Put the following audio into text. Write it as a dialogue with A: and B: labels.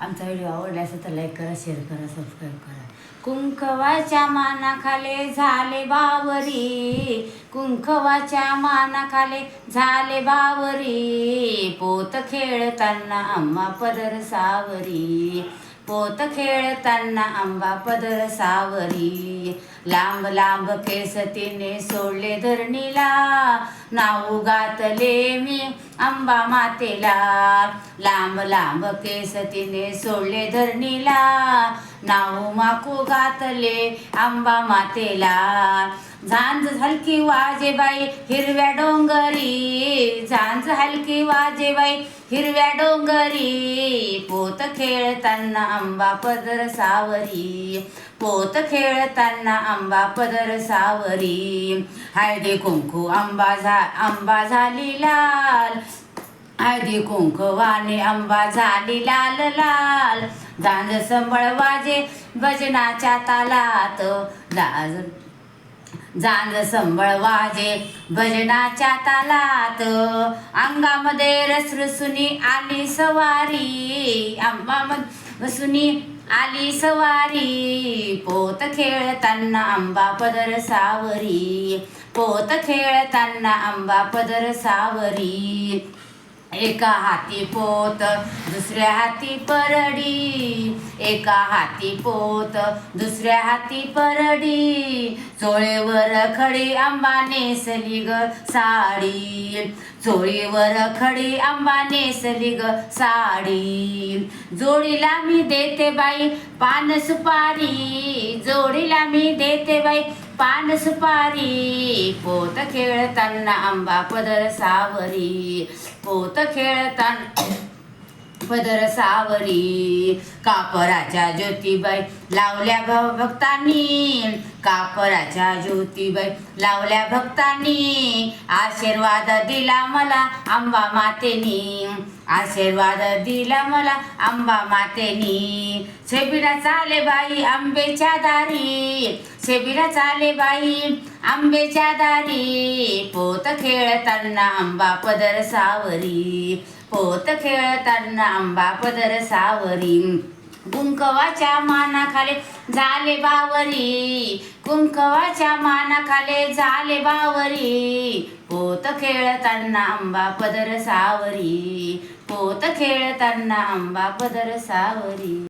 A: आमचा व्हिडिओ आवडला असेल तर लाईक करा शेअर करा सबस्क्राईब करा. कुंकवाच्या मानाखाले झाले बावरी. कुंकवाच्या मानाखाले झाले बावरी. पोत खेळताना आम्हा पदर सावरी. पोत खेळताना आंबा पदर सावरी. लांब लांब केस तिने सोडले धरणीला. नाऊ गातले मी आंबा मातेला लांब लांब केस तिने सोडले धरणीला. नाऊ माकू गातले आंबा मातेला. झांज हलकी वाजे बाई हिरव्या डोंगरी. झांज हलकी वाजे बाई हिरव्या डोंगरी. पोत खेळताना आंबा पदर सावरी. पोत खेळताना आंबा पदर सावरी. हळदी कुंकू आंबा झा आंबा झाली लाल. हळदी कुंकवाने आंबा झाली लाल लाल. झांज संबळ वाजे भजनाच्या तालात. दाज जांज संबळ वाजे भजनाच्या तालात. अंगामध्ये रसरसुनी आली सवारी. अंबामध्ये सुनी आली सवारी. पोत खेळताना आंबा पदर सावरी. पोत खेळताना आंबा पदर सावरी. एका हाती पोत दुसऱ्या हाती परडी. एका हाती पोत दुसऱ्या हाती परडी. चोळीवर खडी आंबा नेसली ग साडी. चोळीवर खडी आंबा नेसली ग साडी. जोडीला मी देते बाई पान सुपारी. जोडीला मी देते पान सुपारी पोत खेळताना आंबा पदर सावरी पोत खेळताना पदर सावरी. कापराच्या ज्योतिबाई लावल्या भक्तांनी. कापराच्या ज्योतिबाई? लावल्या भक्तांनी आशीर्वाद दिला मला आंबा मातेनी. आशीर्वाद दिला मला आंबा मातेनी. शेबिरा चाले बाई आंबेच्या दारी. शेबिरा चाले बाई आंबेच्या दारी. पोत खेळताना आंबा पदर सावरी. पोत खेळताना आंबा पदर सावरी. कुंकवाच्या मानाखाले झाले बावरी. कुंकवाच्या मानाखाले झाले बावरी. पोत खेळताना आंबा पदर सावरी. पोत खेळताना आंबा पदर सावरी.